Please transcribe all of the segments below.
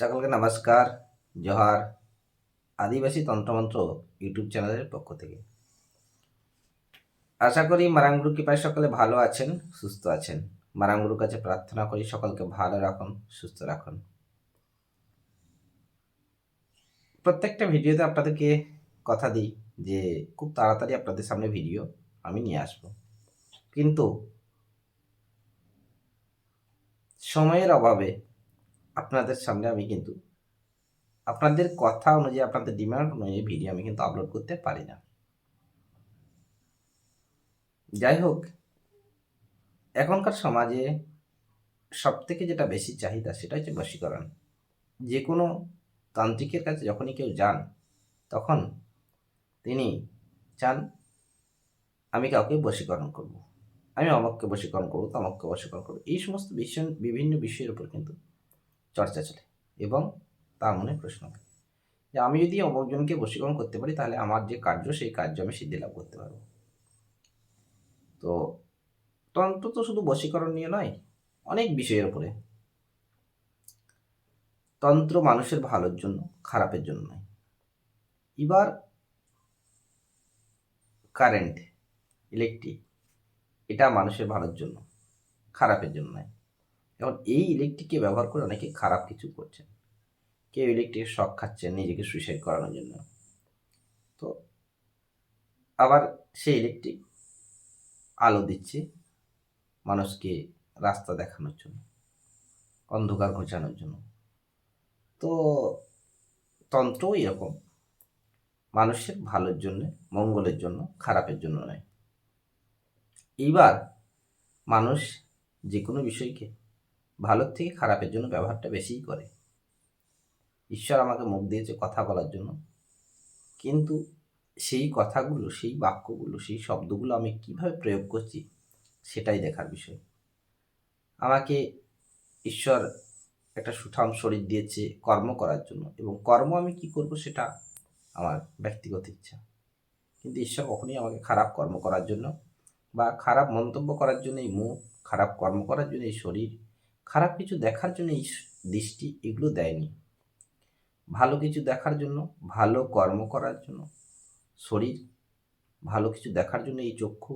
সকলকে নমস্কার, জোহার, আদিবাসী তন্ত্রমন্ত্র ইউটিউব চ্যানেলের পক্ষ থেকে। আশা করি মারাঙ্গুরু কৃপায় সকলে ভালো আছেন, সুস্থ আছেন। মারাঙ্গুরুর কাছে প্রার্থনা করি সকলকে ভালো রাখুন, সুস্থ রাখুন। প্রত্যেকটা ভিডিওতে আপনাদেরকে কথা দিই যে, খুব তাড়াতাড়ি আপনাদের সামনে ভিডিও আমি নিয়ে আসব। কিন্তু, সময়ের অভাবে আপনাদের সামনে আমি কিন্তু আপনাদের কথা অনুযায়ী, আপনাদের ডিমান্ড অনুযায়ী ভিডিও আমি কিন্তু আপলোড করতে পারি না। যাই হোক, এখনকার সমাজে সব থেকে যেটা বেশি চাহিদা সেটা হচ্ছে বশীকরণ। যে কোনো তান্ত্রিকের কাছে যখনই কেউ যান, তখন তিনি চান, আমি কাউকে বশীকরণ করব। আমি অমককে বশীকরণ করব, তমককে বশীকরণ করব। এই সমস্ত বিষয় বিভিন্ন বিষয়ের উপর কিন্তু চর্চা চলে এবং তার মনে প্রশ্ন যে আমি যদি অপরজনকে বশীকরণ করতে পারি, তাহলে আমার যে কার্য, সেই কার্য আমি সিদ্ধি লাভ করতে পারব। তো তন্ত্র তো শুধু বশীকরণ নিয়ে নয়, অনেক বিষয়ের উপরে। তন্ত্র মানুষের ভালোর জন্য, খারাপের জন্য নয়। এবার কারেন্ট ইলেকট্রিক এটা মানুষের ভালোর জন্য, খারাপের জন্য নয়। এখন এই ইলেকট্রিককে ব্যবহার করে অনেকে খারাপ কিছু করছেন। কেউ ইলেকট্রিক শখ খাচ্ছেন নিজেকে সুইসাইড করানোর জন্য। তো আবার সেই ইলেকট্রিক আলো দিচ্ছে মানুষকে রাস্তা দেখানোর জন্য, অন্ধকার ঘোচানোর জন্য। তো তন্ত্রও এরকম। মানুষের ভালোর জন্য, মঙ্গলের জন্য, খারাপের জন্য নয়। এইবার মানুষ যে কোনো বিষয়কে ভালোর থেকে খারাপের জন্য ব্যবহারটা বেশিই করে। ঈশ্বর আমাকে মুখ দিয়েছে কথা বলার জন্য। কিন্তু সেই কথাগুলো, সেই বাক্যগুলো, সেই শব্দগুলো আমি কীভাবে প্রয়োগ করছি, সেটাই দেখার বিষয়। আমাকে ঈশ্বর একটা সুঠাম শরীর দিয়েছে কর্ম করার জন্য এবং কর্ম আমি কি করব সেটা আমার ব্যক্তিগত ইচ্ছা। কিন্তু ঈশ্বর কখনোই আমাকে খারাপ কর্ম করার জন্য বা খারাপ মন্তব্য করার জন্য এই মুখ, খারাপ কর্ম করার জন্য এই শরীর খারাপ কিছু দেখার জন্য এই দৃষ্টি এগুলো দেয়নি। ভালো কিছু দেখার জন্য, ভালো কর্ম করার জন্য, শরীর, ভালো কিছু দেখার জন্য এই চক্ষু,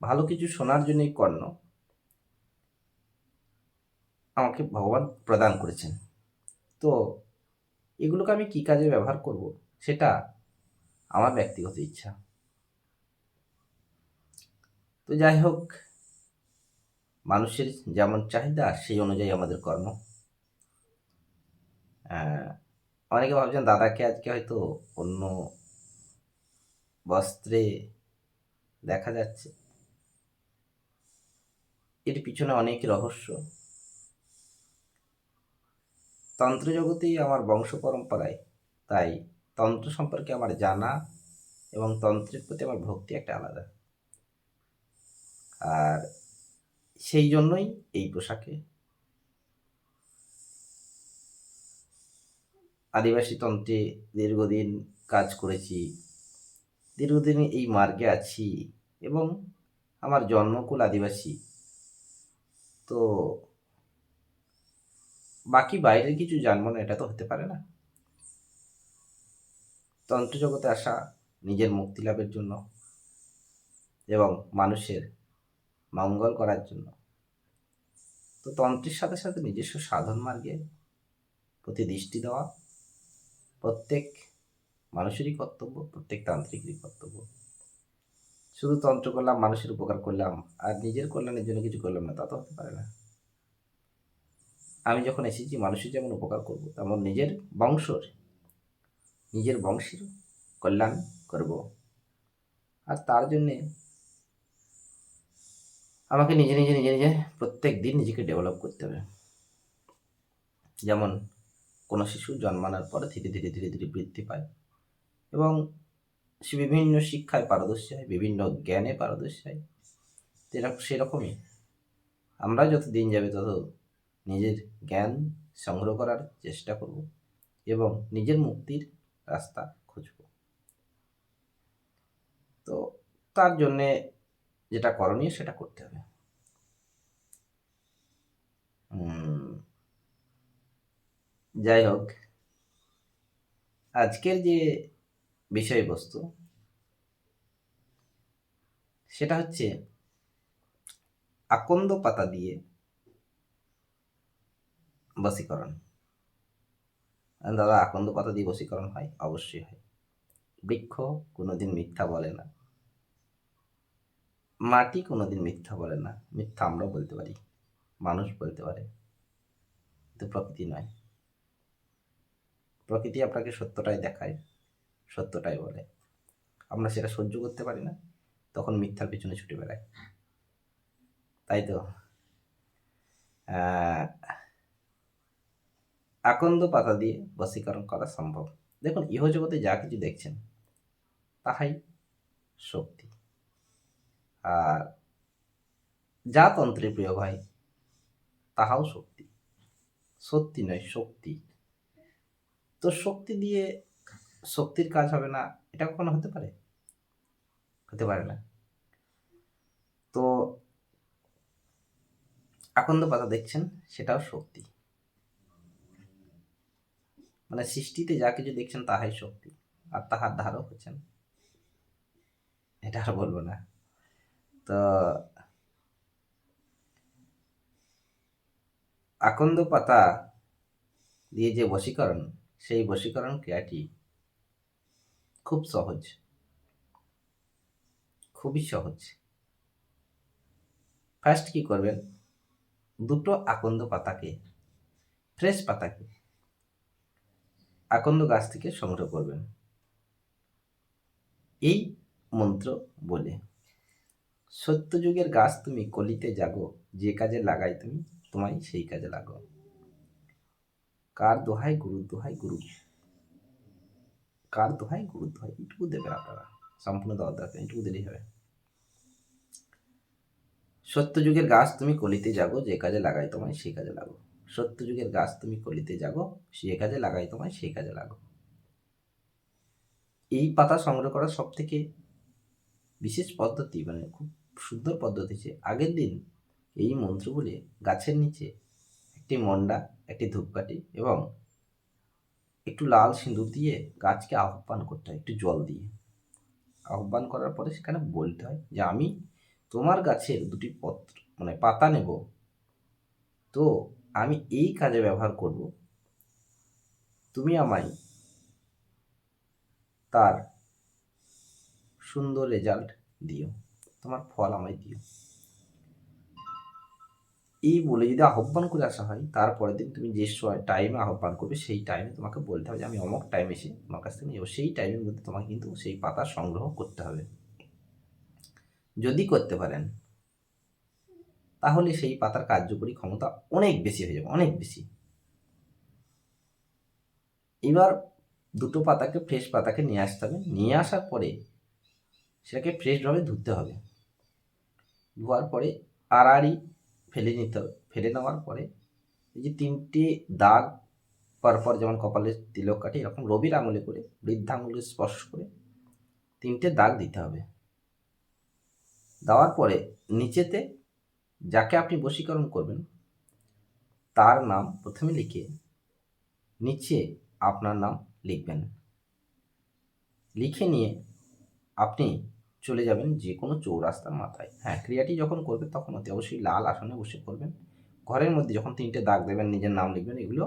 ভালো কিছু শোনার জন্য এই কর্ণ আমাকে ভগবান প্রদান করেছেন। তো এগুলোকে আমি কী কাজে ব্যবহার করব? সেটা আমার ব্যক্তিগত ইচ্ছা। তো যাই হোক মানুষের যেমন চাহিদা, সেই অনুযায়ী আমাদের কর্ম। অনেকে ভাবছেন, দাদাকে আজকে হয়তো অন্য বস্ত্রে দেখা যাচ্ছে। এর পিছনে অনেক রহস্য। তন্ত্র জগতেই আমার বংশ পরম্পরায়, তাই তন্ত্র সম্পর্কে আমার জানা এবং তন্ত্রের প্রতি আমার ভক্তি একটা আলাদা। আর সেই জন্যই এই পোশাকে। আদিবাসী তন্ত্রে দীর্ঘদিন কাজ করেছি। দীর্ঘদিন এই মার্গে আছি এবং আমার জন্মকুল আদিবাসী। তো বাকি বাইরের কিছু জানব না, এটা তো হতে পারে না। তন্ত্র জগতে আসা নিজের মুক্তি লাভের জন্য এবং মানুষের মঙ্গল করার জন্য। তো তন্ত্রের সাথে সাথে নিজস্ব সাধন মার্গে প্রতি দৃষ্টি দেওয়া, প্রত্যেক মানুষেরই কর্তব্য, প্রত্যেক তান্ত্রিকেরই কর্তব্য। শুধু তন্ত্র করলাম, মানুষের উপকার করলাম, আর নিজের কল্যাণের জন্য কিছু করলাম না, তা তো হতে পারে না। আমি যখন এসেছি, মানুষের যেমন উপকার করব, তেমন নিজের বংশর, নিজের বংশের কল্যাণ করব। আর তার জন্যে আমাকে নিজে নিজে নিজে নিজে প্রত্যেক দিন নিজেকে ডেভেলপ করতে হবে। যেমন কোনো শিশু জন্মানোর পরে ধীরে ধীরে ধীরে ধীরে বৃদ্ধি পায় এবং সে বিভিন্ন শিক্ষায় পারদর্শী হয়, বিভিন্ন জ্ঞানে পারদর্শী হয়। যেরকম সেরকমই আমরা যত দিন যাবে তত নিজের জ্ঞান সংগ্রহ করার চেষ্টা করব এবং নিজের মুক্তির রাস্তা খুঁজব। তো তার জন্যে যেটা করণীয় সেটা করতে হবে। যাই হোক, আজকের যে বিষয়বস্তু সেটা হচ্ছে আকন্দ পাতা দিয়ে বশীকরণ। দাদা, আকন্দ পাতা দিয়ে বশীকরণ হয়? অবশ্যই হয়। বৃক্ষ কোনোদিন মিথ্যা বলে না। মাটি কোনোদিন মিথ্যা বলে না। মিথ্যা আমরাও বলতে পারি, মানুষ বলতে পারে। কিন্তু প্রকৃতি নয়। প্রকৃতি আপনাকে সত্যটাই দেখায়, সত্যটাই বলে। আমরা সেটা সহ্য করতে পারি না, তখন মিথ্যার পিছনে ছুটে বেড়াই। তাই তো? আকন্দ পাতা দিয়ে বশীকরণ করা সম্ভব। দেখুন, ইহজগতে যা কিছু দেখছেন, তাহাই শক্তি যা তন্ত্রে প্রিয় হয় তাহাও শক্তি। সত্যি নয়, শক্তি। তো শক্তি দিয়ে শক্তির কাজ হবে না, এটা কখনো হতে পারে? হতে পারে না। তো আকন্দ পাতা দেখছেন, সেটাও শক্তি। মানে সৃষ্টিতে যা কিছু দেখছেন, তাহাই শক্তি। আর তাহার ধারক হচ্ছেন, এটা আর বলব না। তো আকন্দ পাতা দিয়ে যে বশীকরণ, সেই বশীকরণ ক্রিয়াটি খুব সহজ। খুবই সহজ। ফার্স্ট কি করবেন? দুটো আকন্দ পাতাকে ফ্রেশ পাতাকে আকন্দ গাছ থেকে সংগ্রহ করবেন। এই মন্ত্র বলে। সত্যযুগের গাছ তুমি কলিতে জাগো, যে কাজে লাগাই তুমি, তোমায় সেই কাজে লাগো। কার দোহাই গুরু দোহাই গুরু? কার দোহাই গুরু দোহাই এটুকু দেবেন আপনারা। সম্পূর্ণ দেওয়ার দরকার এটুকু দিলেই হবে। সত্যযুগের গাছ তুমি কলিতে জাগো, যে কাজে লাগাই তোমায় সেই কাজে লাগো। সত্যযুগের গাছ তুমি কলিতে জাগো সে কাজে লাগাই তোমায় সেই কাজে লাগো। এই পাতা সংগ্রহ করার সব থেকে বিশেষ পদ্ধতি মানে খুব সুন্দর পদ্ধতি হচ্ছে আগের দিন এই মন্ত্রগুলি গাছের নিচে একটি মন্ডা, একটি ধূপকাঠি এবং একটু লাল সিঁদুর দিয়ে গাছকে আহ্বান করতে হয়, একটু জল দিয়ে। আহ্বান করার পরে সেখানে বলতে হয় যে, আমি তোমার গাছের দুটি পত্র মানে পাতা নেব। তো আমি এই কাজে ব্যবহার করব। তুমি আমায় তার সুন্দর রেজাল্ট দিও। তোমার ফল আমায় দিও। এই বলে যদি আহ্বান করে আসা হয়, তারপরের দিন তুমি যে সময় টাইমে আহ্বান করবে, সেই টাইমে তোমাকে বলতে হবে যে আমি অমুক টাইম এসে তোমার কাছ থেকে সেই টাইমের মধ্যে তোমাকে কিন্তু সেই পাতা সংগ্রহ করতে হবে। যদি করতে পারেন, তাহলে সেই পাতার কার্যকরী ক্ষমতা অনেক বেশি হয়ে যাবে, অনেক বেশি। এবার দুটো পাতাকে ফ্রেশ পাতাকে নিয়ে আসতে হবে। নিয়ে আসার পরে সেটাকে ফ্রেশভাবে ধুতে হবে। ধোয়ার পরে আড়াআড়ি ফেলে নিতে হবে। ফেলে নেওয়ার পরে এই যে তিনটে দাগ পরপর যেমন কপালে তিলক কাটে, এরকম রবির আঙুলে করে, বৃদ্ধাঙ্গুলে স্পর্শ করে তিনটে দাগ দিতে হবে। দেওয়ার পরে নিচেতে যাকে আপনি বশীকরণ করবেন, তার নাম প্রথমে লিখে নিচে আপনার নাম লিখবেন। লিখে নিয়ে আপনি চলে যাবেন যে কোনো চৌরাস্তার মাথায়। হ্যাঁ ক্রিয়াটি যখন করবেন তখন অতি অবশ্যই লাল আসনে বসে করবেন ঘরের মধ্যে যখন তিনটে দাগ দেবেন, নিজের নাম লিখবেন, এগুলো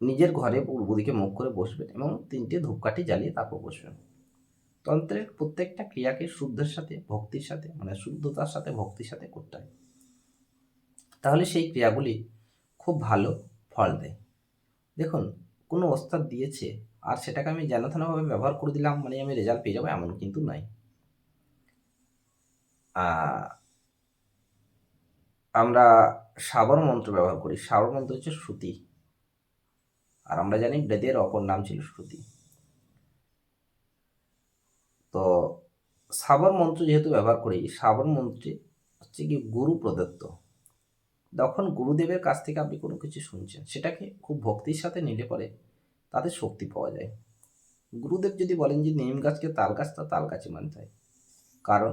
নিজের ঘরে পূর্ব দিকে মুখ করে বসবেন এবং তিনটে ধূপকাঠি জ্বালিয়ে তারপর বসবেন। তন্ত্রের প্রত্যেকটা ক্রিয়াকে শুদ্ধের সাথে, ভক্তির সাথে মানে শুদ্ধতার সাথে, ভক্তির সাথে করতে হয়। তাহলে সেই ক্রিয়াগুলি খুব ভালো ফল দেয়। দেখুন, কোনো ওস্তাদ দিয়েছে আর সেটাকে আমি যেনথেনভাবে ব্যবহার করে দিলাম মানে আমি রেজাল্ট পেয়ে যাব এমন কিন্তু আহ, আমরা সাবর মন্ত্র ব্যবহার করি। সাবর মন্ত্র হচ্ছে শ্রুতি। আর আমরা জানি বেদের অপর নাম ছিল শ্রুতি। তো সাবর মন্ত্র যেহেতু ব্যবহার করি সাবর মন্ত্রে হচ্ছে কি গুরু প্রদত্ত। যখন গুরুদেবের কাছ থেকে আপনি কোনো কিছু শুনছেন সেটাকে খুব ভক্তির সাথে নিলে পরে তাতে শক্তি পাওয়া যায়। গুরুদেব যদি বলেন যে নিম গাছকে তাল গাছ, তা তাল গাছে মানতে হয়। কারণ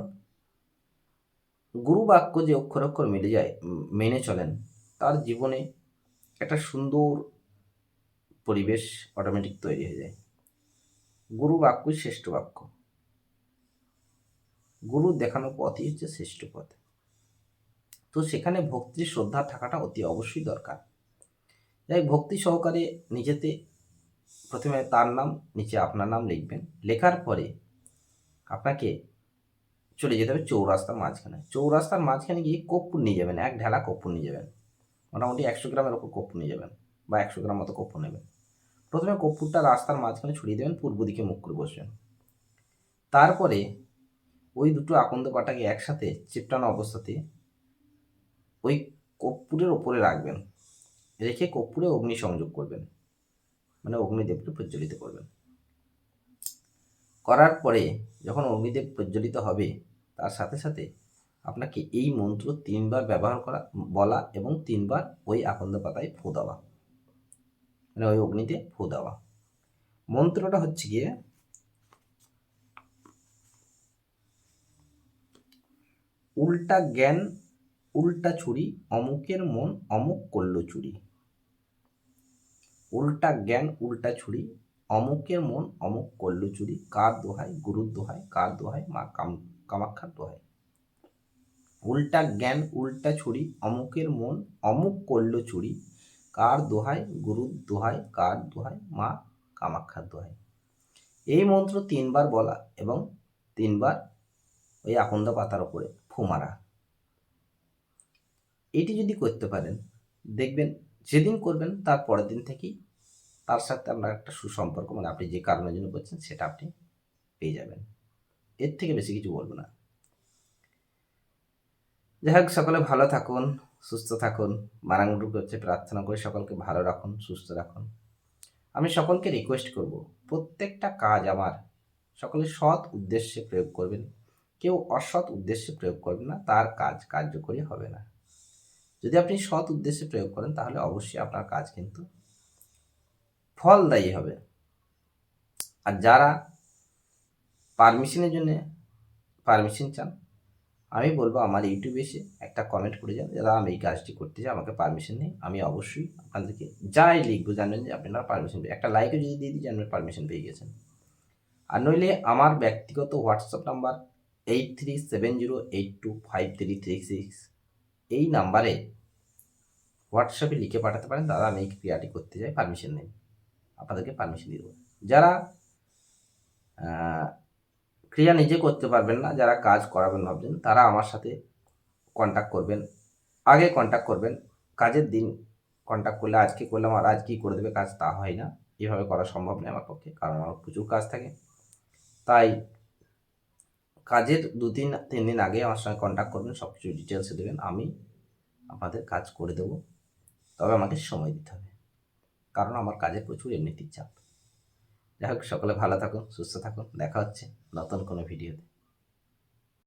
গুরু বাক্য যে অক্ষর অক্ষর মিলে যায় মেনে চলেন, তার জীবনে একটা সুন্দর পরিবেশ অটোমেটিক তৈরি হয়ে যায়। গুরু বাক্যই শ্রেষ্ঠ বাক্য। গুরু দেখানো পথই হচ্ছে শ্রেষ্ঠ পথ। তো সেখানে ভক্তি, শ্রদ্ধা থাকাটা অতি অবশ্যই দরকার। যাই ভক্তি সহকারে নিজেতে প্রথমে তার নাম, নিচে আপনার নাম লিখবেন। লেখার পরে আপনাকে চলে যেতে হবে চৌরাস্তার মাঝখানে। চৌরাস্তার মাঝখানে গিয়ে কর্পূর নিয়ে যাবেন, এক ঢেলা কর্পূর নিয়ে যাবেন। মোটামুটি একশো গ্রামের ওপর কর্পূর নিয়ে যাবেন বা একশো গ্রাম মতো কর্পূর নেবেন। প্রথমে কর্পূরটা রাস্তার মাঝখানে ছড়িয়ে দেবেন, পূর্ব দিকে মুখ করে বসবেন। তারপরে ওই দুটো আকন্দ পাটাকে একসাথে চিপটানো অবস্থাতে ওই কর্পূরের ওপরে রাখবেন। রেখে কর্পূরে অগ্নি সংযোগ করবেন। মানে অগ্নিদেবকে প্রজ্বলিত করবেন। করার পরে যখন অগ্নিদেব প্রজ্বলিত হবে, তার সাথে সাথে আপনাকে এই মন্ত্র তিনবার ব্যবহার করা, বলা এবং তিনবার ওই আকন্দ পাতায় ফু দেওয়া। মানে ওই অগ্নিতে ফু দেওয়া। মন্ত্রটা হচ্ছে গিয়ে উল্টা জ্ঞান, উল্টা ছুরি, অমুকের মন, অমুক করল চুরি উল্টা জ্ঞান, উল্টা ছুরি। অমুকের মন, অমুক করল চুরি। কার দোহাই? গুরুর দোহাই। কার দোহাই? মা কাম কামাক্ষার দোহাই। উল্টা জ্ঞান, উল্টা ছুরি। অমুকের মন, অমুক করল চুরি। কার দোহাই? গুরুর দোহাই। কার দোহাই? মা কামাক্ষার দোহাই। এই মন্ত্র তিনবার বলা এবং তিনবার ওই আকন্দ পাতার ওপরে ফুমারা। এটি যদি করতে পারেন, দেখবেন যেদিন করবেন, তার পরের দিন থেকেই তার সাথে আপনার একটা সুসম্পর্ক মানে আপনি যে কারণের জন্য করছেন, সেটা আপনি পেয়ে যাবেন। এর থেকে বেশি কিছু বলব না। যাই হোক, সকলে ভালো থাকুন, সুস্থ থাকুন। বারাঙ্গুটু করছে প্রার্থনা করে সকলকে ভালো রাখুন, সুস্থ রাখুন। আমি সকলকে রিকোয়েস্ট করব, প্রত্যেকটা কাজ আমার সকলে সৎ উদ্দেশ্যে প্রয়োগ করবেন। কেউ অসৎ উদ্দেশ্যে প্রয়োগ করবেন না, তার কাজ কার্যকরী হবে না। যদি আপনি সৎ উদ্দেশ্যে প্রয়োগ করেন, তাহলে অবশ্যই আপনার কাজ কিন্তু ফলদায়ী হবে। আর যারা পারমিশনের জন্য পারমিশন চান, আমি বলব আমার ইউটিউবে এসে একটা কমেন্ট করে যান দাদা, আমি এই কাজটি করতে চাই, আমাকে পারমিশন নেই। আমি অবশ্যই আপনাদেরকে যাই লিখব জানবেন যে আপনারা পারমিশন পেয়ে একটা লাইকও যদি দিয়ে দিই জানবেন পারমিশন পেয়ে গেছেন। আর নইলে আমার ব্যক্তিগত WhatsApp number eight three seven zero eight two five three three six এই নাম্বারে হোয়াটসঅ্যাপে লিখে পাঠাতে পারেন। দাদা, আমি এই ক্রিয়াটি করতে চাই পারমিশন নেই। আপনাদেরকে পারমিশন দিয়ে দেবো। যারা ক্রিয়া নিজে করতে পারবেন না, যারা কাজ করাবেন ভাবছেন, তারা আমার সাথে কন্ট্যাক্ট করবেন। আগে কন্ট্যাক্ট করবেন। কাজের দিন কন্ট্যাক্ট করলে, আজকে করলাম আর আজকেই করে দেবে কাজ তা হয় না। এভাবে করা সম্ভব নয় আমার পক্ষে, কারণ আমার প্রচুর কাজ থাকে। তাই কাজের দু তিন তিন দিন আগে আমার সঙ্গে কন্ট্যাক্ট করবেন সব কিছু ডিটেলসে দেবেন, আমি আপনাদের কাজ করে দেবো। তবে আমাকে সময় দিতে হবে, কারণ আমার কাজে প্রচুর এমনিতেই চাপ। যাই হোক, সকলে ভালো থাকুন, সুস্থ থাকুন, দেখা হচ্ছে নতুন কোনো ভিডিওতে